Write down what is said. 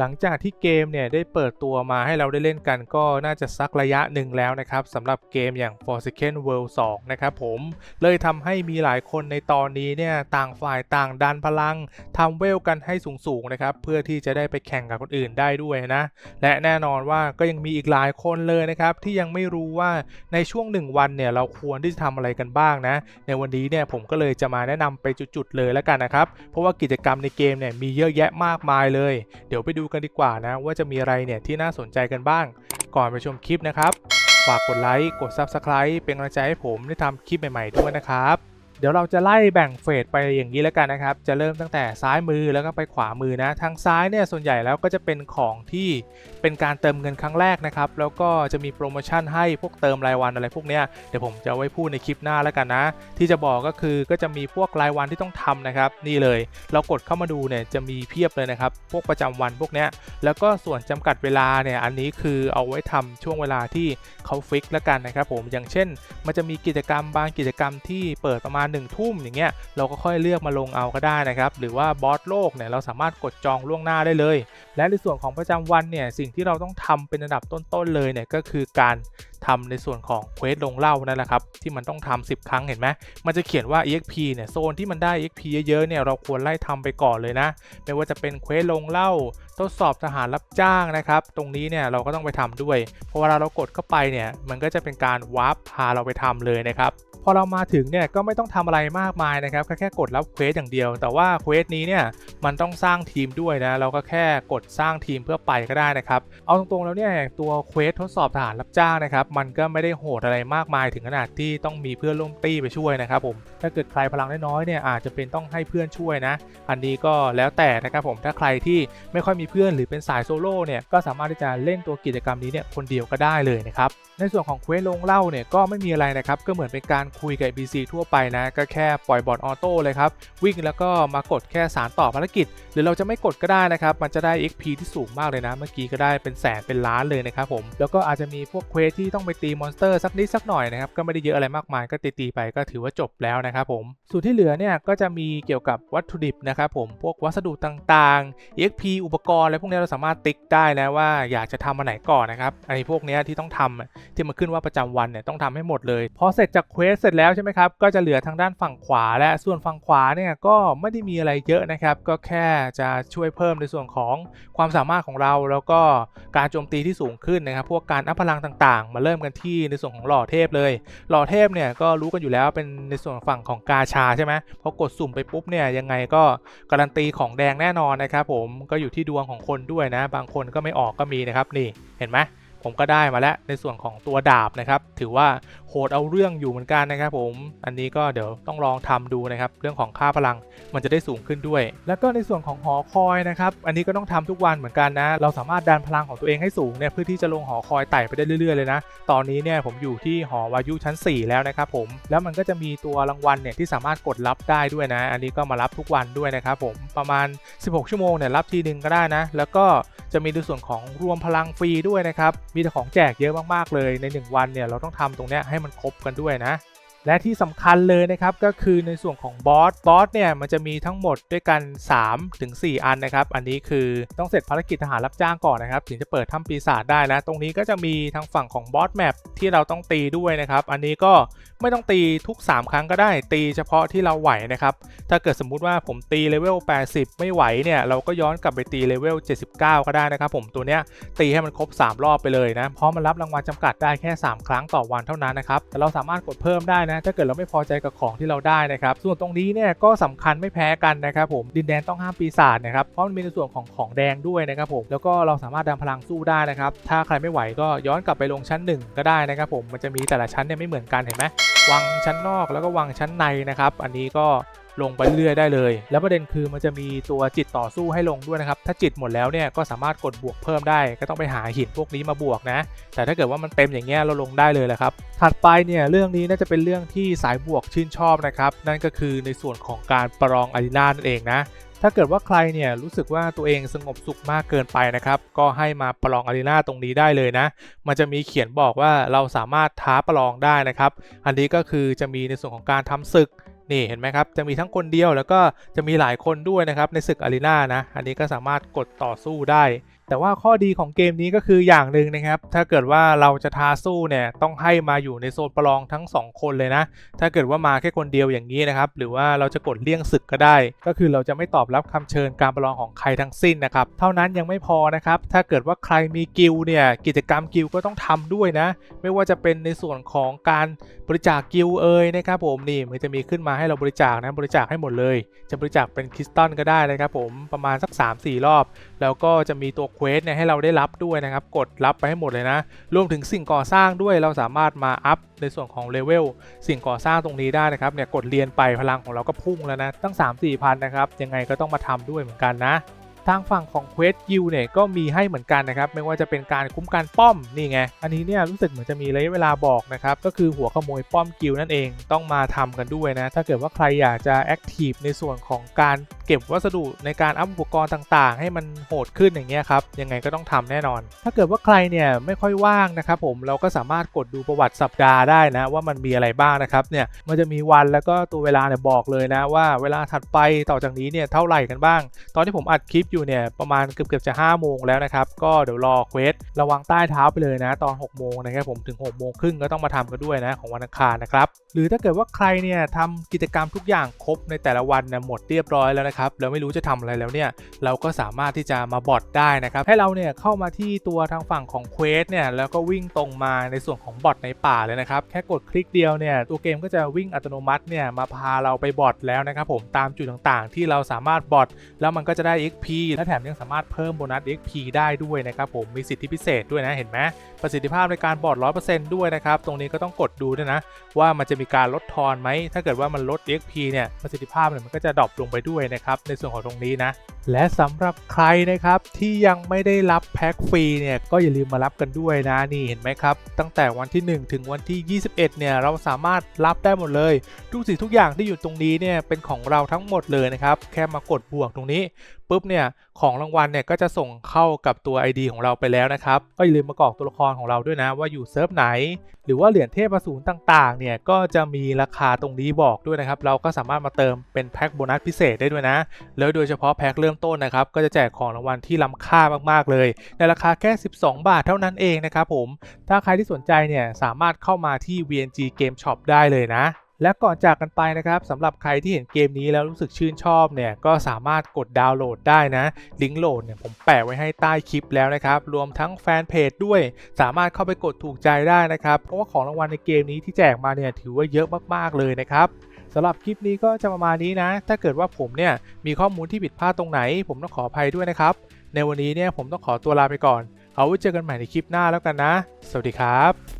หลังจากที่เกมเนี่ยได้เปิดตัวมาให้เราได้เล่นกันก็น่าจะสักระยะหนึ่งแล้วนะครับสำหรับเกมอย่าง Forsaken World 2 นะครับผมเลยทำให้มีหลายคนในตอนนี้เนี่ยต่างฝ่ายต่างดันพลังทำเวลกันให้สูงๆนะครับเพื่อที่จะได้ไปแข่งกับคนอื่นได้ด้วยนะและแน่นอนว่าก็ยังมีอีกหลายคนเลยนะครับที่ยังไม่รู้ว่าในช่วงหนึ่งวันเนี่ยเราควรที่จะทำอะไรกันบ้างนะ ในวันนี้เนี่ยผมก็เลยจะมาแนะนำไปจุดๆเลยแล้วกันนะครับเพราะว่ากิจกรรมในเกมเนี่ยมีเยอะแยะมากมายเลย เดี๋ยวไปดูกันดีกว่านะ ว่าจะมีอะไรเนี่ยที่น่าสนใจกันบ้าง ก่อนไปชมคลิปนะครับ ฝากกดไลค์ กด Subscribe เป็นกำลังใจให้ผมได้ทำคลิปใหม่ ๆ ด้วยนะครับ เดี๋ยวเราจะไล่แบ่งเฟสไปอย่างนี้แล้วกันนะครับ จะเริ่มตั้งแต่ซ้ายมือแล้วก็ไปขวามือนะ ทางซ้ายเนี่ยส่วนใหญ่แล้วก็จะเป็นของที่เป็นการเติมเงินครั้งแรกนะครับ แล้วก็จะมีโปรโมชั่นให้พวกเติมรายวันอะไรพวกเนี้ย เดี๋ยวผมจะไว้พูดในคลิปหน้าแล้วกันนะ ที่จะบอกก็คือก็จะมีพวกรายวันที่ต้องทำนะครับ นี่เลย เรากดเข้ามาดูเนี่ยจะมีเพียบเลยนะครับ พวกประจำวันพวกเนี้ย แล้วก็ส่วนจำกัดเวลาเนี่ยอันนี้คือเอาไว้ทำช่วงเวลาที่เขาฟิกแล้วกันนะครับผม อย่างเช่น มันจะมีกิจกรรมบางกิจกรรมที่เปิดประมาณ1นึ่ทุ่มอย่างเงี้ยเราก็ค่อยเลือกมาลงเอาก็ได้นะครับ หรือว่าบอสโลกเนี่ยเราสามารถกดจองล่วงหน้าได้เลย และในส่วนของประจำวันเนี่ยสิ่งที่เราต้องทำเป็นอันดับต้นๆเลยเนี่ยก็คือการทำในส่วนของเควสลงเหล่านั่นแหละครับที่มันต้องทำ10 ครั้งเห็นไหมมันจะเขียนว่า exp เนี่ยโซนที่มันได้ exp เยอะๆเนี่ยเราควรไล่ทำไปก่อนเลยนะ ไม่ว่าจะเป็นเควสลงเหล่า ทดสอบทหารรับจ้างนะครับ ตรงนี้เนี่ยเราก็ต้องไปทำด้วย เพราะเวลาเรากดเข้าไปเนี่ยมันก็จะเป็นการวาร์ปพาเราไปทำเลยนะครับ อเรามาถึงเนี่ยก็ไม่ต้องทำอะไรมากมายนะครับแค่แค่กดรับเควสอย่างเดียว แต่ว่าเควสนี้เนี่ยมันต้องสร้างทีมด้วยนะเราก็แค่กดสร้างทีมเพื่อไปก็ได้นะครับเอาตรงๆแล้วเนี่ยตัวเควสทดสอบทหารรับจ้างนะครับมันก็ไม่ได้โหดอะไรมากมายถึงขนาดที่ต้องมีเพื่อนร่วมตี้ไปช่วยนะครับผมถ้าเกิดใครพลังน้อยๆเนี่ยอาจจะเป็นต้องให้เพื่อนช่วยนะ อันนี้ก็แล้วแต่นะครับผมถ้าใครที่ไม่ค่อยมีเพื่อนหรือเป็นสายโซโล่เนี่ยก็สามารถที่จะเล่นตัวกิจกรรมนี้เนี่ยคนเดียวก็ได้เลยนะครับในส่วนของเควสลงเล่าเนี่ยก็ไม่มีอะไรนะครับก็เหมือนเป็นการคุยกับ NPC ทั่วไปนะ ก็แค่ปล่อยบอทออโต้เลยครับ วิ่งแล้วก็มากดแค่สารต่อภารกิจ หรือเราจะไม่กดก็ได้นะครับ มันจะได้ XP ที่สูงมากเลยนะ เมื่อกี้ก็ได้เป็นแสนเป็นล้านเลยนะครับผม แล้วก็อาจจะมีพวกเควสที่ต้องไปตีมอนสเตอร์สักนิดสักหน่อยนะครับ ก็ไม่ได้เยอะอะไรมากมาย ก็ตีๆไปก็ถือว่าจบแล้วนะครับผม ส่วนที่เหลือเนี่ยก็จะมีเกี่ยวกับวัตถุดิบนะครับผม พวกวัสดุต่างๆ XP อุปกรณ์อะไรพวกนี้เราสามารถติ๊กได้นะว่าอยากจะทำมาไหนก่อนนะครับไอ้พวกนี้ที่ต้องทำที่มันขึ้นว่าประจำวันเนี่ยต้องทำให้หมดเลยพอเสร็จจากเควสเสร็จแล้วใช่ไหมครับก็จะเหลือทางด้านฝั่งขวาและส่วนฝั่งขวาเนี่ยก็ไม่ได้มีอะไรเยอะนะครับ ก็แค่จะช่วยเพิ่มในส่วนของความสามารถของเรา แล้วก็การโจมตีที่สูงขึ้นนะครับ พวกการอัพพลังต่างๆ มาเริ่มกันที่ในส่วนของหล่อเทพเลย หล่อเทพเนี่ยก็รู้กันอยู่แล้วเป็นในส่วนฝั่งของกาชาใช่ไหมพอกดสุ่มไปปุ๊บเนี่ยยังไงก็การันตีของแดงแน่นอนนะครับ ผมก็อยู่ที่ดวงของคนด้วยนะ บางคนก็ไม่ออกก็มีนะครับนี่เห็นไหมผมก็ได้มาแล้วในส่วนของตัวดาบนะครับ ถือว่า โหดเอาเรื่องอยู่เหมือนกันนะครับผม อันนี้ก็เดี๋ยวต้องลองทำดูนะครับ เรื่องของค่าพลังมันจะได้สูงขึ้นด้วย แล้วก็ในส่วนของหอคอยนะครับ อันนี้ก็ต้องทำทุกวันเหมือนกันนะ เราสามารถดันพลังของตัวเองให้สูงเนี่ยเพื่อที่จะลงหอคอยไต่ไปได้เรื่อยๆเลยนะ ตอนนี้เนี่ยผมอยู่ที่หอวายุชั้น 4 แล้วนะครับผม แล้วมันก็จะมีตัวรางวัลเนี่ยที่สามารถกดรับได้ด้วยนะ อันนี้ก็มารับทุกวันด้วยนะครับผม ประมาณ 16 ชั่วโมงเนี่ยรับทีนึงก็ได้นะ แล้วก็จะมีในส่วนของรวมพลังฟรีด้วยนะครับ มีแต่ของแจกเยอะมากๆเลย ใน 1 วันเนี่ยเราต้องทำตรงเนี้ยให้มันครบกันด้วยนะ และที่สำคัญเลยนะครับก็คือในส่วนของบอสบอสเนี่ยมันจะมีทั้งหมดด้วยกัน3ถึง4อันนะครับ อันนี้คือต้องเสร็จภารกิจทหารรับจ้างก่อนนะครับ ถึงจะเปิดถ้ำปีศาจได้นะ ตรงนี้ก็จะมีทางฝั่งของบอสแมปที่เราต้องตีด้วยนะครับ อันนี้ก็ไม่ต้องตีทุก 3 ครั้งก็ได้ ตีเฉพาะที่เราไหวนะครับ ถ้าเกิดสมมุติว่าผมตีเลเวล 80 ไม่ไหวเนี่ยเราก็ย้อนกลับไปตีเลเวล 79 ก็ได้นะครับ ผมตัวเนี้ยตีให้มันครบ 3 รอบไปเลยนะ เพราะมันรับรางวัลจำกัดได้แค่ 3 ครั้งต่อวันเท่านั้นนะครับ แต่เราสามารถกดเพิ่มได้นะถ้าเกิดเราไม่พอใจกับของที่เราได้นะครับ ส่วนตรงนี้เนี่ยก็สำคัญไม่แพ้กันนะครับผมดินแดนต้องห้ามปีศาจนะครับเพราะมันมีในส่วนของของแดงด้วยนะครับผมแล้วก็เราสามารถดันพลังสู้ได้นะครับถ้าใครไม่ไหวก็ย้อนกลับไปลงชั้น 1 ก็ได้นะครับผมมันจะมีแต่ละชั้นเนี่ยไม่เหมือนกันเห็นไหมวังชั้นนอกแล้วก็วังชั้นในนะครับอันนี้ก็ ลงไปเรื่อยได้เลย แล้วประเด็นคือมันจะมีตัวจิตต่อสู้ให้ลงด้วยนะครับ ถ้าจิตหมดแล้วเนี่ยก็สามารถกดบวกเพิ่มได้ ก็ต้องไปหาหินพวกนี้มาบวกนะ แต่ถ้าเกิดว่ามันเต็มอย่างเงี้ยเราลงได้เลยแหละครับ ถัดไปเนี่ยเรื่องนี้น่าจะเป็นเรื่องที่สายบวกชื่นชอบนะครับ นั่นก็คือในส่วนของการประลองอารีนานั่นเองนะถ้าเกิดว่าใครเนี่ยรู้สึกว่าตัวเองสงบสุขมากเกินไปนะครับ ก็ให้มาประลองอารีนาตรงนี้ได้เลยนะ มันจะมีเขียนบอกว่าเราสามารถท้าประลองได้นะครับ อันนี้ก็คือจะมีในส่วนของการทำศึก นี่เห็นไหมครับ จะมีทั้งคนเดียวแล้วก็จะมีหลายคนด้วยนะครับในศึกอารีนานะ อันนี้ก็สามารถกดต่อสู้ได้ แต่ว่าข้อดีของเกมนี้ก็คืออย่างหนึ่งนะครับ ถ้าเกิดว่าเราจะท้าสู้เนี่ยต้องให้มาอยู่ในโซนประลองทั้ง 2 คนเลยนะ ถ้าเกิดว่ามาแค่คนเดียวอย่างนี้นะครับ หรือว่าเราจะกดเลี่ยงศึกก็ได้ ก็คือเราจะไม่ตอบรับคำเชิญการประลองของใครทั้งสิ้นนะครับ เท่านั้นยังไม่พอนะครับ ถ้าเกิดว่าใครมีกิลเนี่ยกิจกรรมกิลก็ต้องทำด้วยนะ ไม่ว่าจะเป็นในส่วนของการบริจาคกิลเอ่ยนะครับผมนี่มันจะมีขึ้นมาให้เราบริจาคนะบริจาคให้หมดเลย จะบริจาคเป็นคริสตัลก็ได้นะครับผมประมาณสัก 3-4 รอบ แล้วก็จะมีตัวเควสเนี่ยให้เราได้รับด้วยนะครับ กดรับไปให้หมดเลยนะ รวมถึงสิ่งก่อสร้างด้วยเราสามารถมาอัพในส่วนของเลเวลสิ่งก่อสร้างตรงนี้ได้นะครับเนี่ยกดเรียนไปพลังของเราก็พุ่งแล้วนะตั้ง 3-4พันนะครับยังไงก็ต้องมาทำด้วยเหมือนกันนะ ทางฝั่งของเควสกิลเนี่ยก็มีให้เหมือนกันนะครับไม่ว่าจะเป็นการคุ้มกันป้อมนี่ไงอันนี้เนี่ยรู้สึกเหมือนจะมีระยะเวลาบอกนะครับก็คือหัวขโมยป้อมกิลนั่นเองต้องมาทำกันด้วยนะถ้าเกิดว่าใครอยากจะแอคทีฟในส่วนของการเก็บวัสดุในการอัพอุปกรณ์ต่างๆ ให้มันโหดขึ้นอย่างเงี้ยครับยังไงก็ต้องทำแน่นอน ถ้าเกิดว่าใครเนี่ยไม่ค่อยว่างนะครับผมเราก็สามารถกดดูประวัติสัปดาห์ได้นะว่ามันมีอะไรบ้างนะครับเนี่ยมันจะมีวันแล้วก็ตัวเวลาเนี่ยบอกเลยนะว่าเวลาถัดไปต่อจากนี้เนี่ยเท่าไหร่กันบ้าง ตอนที่ผมอัดคลิปอยู่เนี่ยประมาณเกือบเกือบจะ5โมงแล้วนะครับก็เดี๋ยวรอเควสระวังใต้เท้าไปเลยนะตอน 6 โมงนะครับผมถึง 6 โมงครึ่งก็ต้องมาทำกันด้วยนะของวันอังคารนะครับหรือถ้าเกิดว่าใครเนี่ยทำกิจกรรมทุกอย่างครบในแต่ละวันเนี่ยหมดเรียบร้อยแล้วนะครับแล้วไม่รู้จะทำอะไรแล้วเนี่ยเราก็สามารถที่จะมาบอทได้นะครับให้เราเนี่ยเข้ามาที่ตัวทางฝั่งของเควสเนี่ยแล้วก็วิ่งตรงมาในส่วนของบอทในป่าเลยนะครับแค่กดคลิกเดียวเนี่ยตัวเกมก็จะวิ่งอัตโนมัติเนี่ยมาพาเราไปบอทแล้วนะครับผมตามจุดต่างๆ ที่เราสามารถบอทแล้วมันก็จะได้ XP และแถมยังสามารถเพิ่มโบนัส XP ได้ด้วยนะครับผมมีสิทธิพิเศษด้วยนะเห็นไหมประสิทธิภาพในการบอท100%ด้วยนะครับตรงนี้ก็ต้องกดดูด้วยนะ ว่ามันจะมีการลดทอนไหมถ้าเกิดว่ามันลด XP เนี่ยประสิทธิภาพเนี่ยมันก็จะดรอปลงไปด้วยนะครับในส่วนของตรงนี้นะ และสำหรับใครนะครับที่ยังไม่ได้รับแพ็คฟรีเนี่ยก็อย่าลืมมารับกันด้วยนะนี่เห็นไหมครับ ตั้งแต่วันที่ 1 ถึงวันที่ 21เนี่ยเราสามารถรับได้หมดเลย ทุกสิ่งทุกอย่างที่อยู่ตรงนี้เนี่ยเป็นของเราทั้งหมดเลยนะครับ แค่มากดบวกตรงนี้ปุ๊บเนี่ย ของรางวัลเนี่ยก็จะส่งเข้ากับตัว ID ของเราไปแล้วนะครับ ก็อย่าลืมมากรอกตัวละครของเราด้วยนะว่าอยู่เซิร์ฟไหน หรือว่าเหรียญเทพอสูรต่างๆ เนี่ยก็จะมีราคาตรงนี้บอกด้วยนะครับ เราก็สามารถมาเติมเป็นแพ็คโบนัสพิเศษได้ด้วยนะ แล้วโดยเฉพาะแพ็คเริ่มต้นนะครับก็จะแจกของรางวัลที่ล้ำค่ามากๆเลย ในราคาแค่ 12 บาทเท่านั้นเองนะครับผม ถ้าใครที่สนใจเนี่ยสามารถเข้ามาที่ VNG Game Shop ได้เลยนะ และก่อนจากกันไปนะครับสำหรับใครที่เห็นเกมนี้แล้วรู้สึกชื่นชอบเนี่ยก็สามารถกดดาวน์โหลดได้นะลิงก์โหลดเนี่ยผมแปะไว้ให้ใต้คลิปแล้วนะครับรวมทั้งแฟนเพจด้วย สามารถเข้าไปกดถูกใจได้นะครับเพราะว่าของรางวัลในเกมนี้ที่แจกมาเนี่ยถือว่าเยอะมากๆเลยนะครับสำหรับคลิปนี้ก็จะประมาณนี้นะ ถ้าเกิดว่าผมเนี่ยมีข้อมูลที่ผิดพลาดตรงไหน ผมต้องขออภัยด้วยนะครับ ในวันนี้เนี่ยผมต้องขอตัวลาไปก่อน เอาไว้เจอกันใหม่ในคลิปหน้าแล้วกันนะ สวัสดีครับ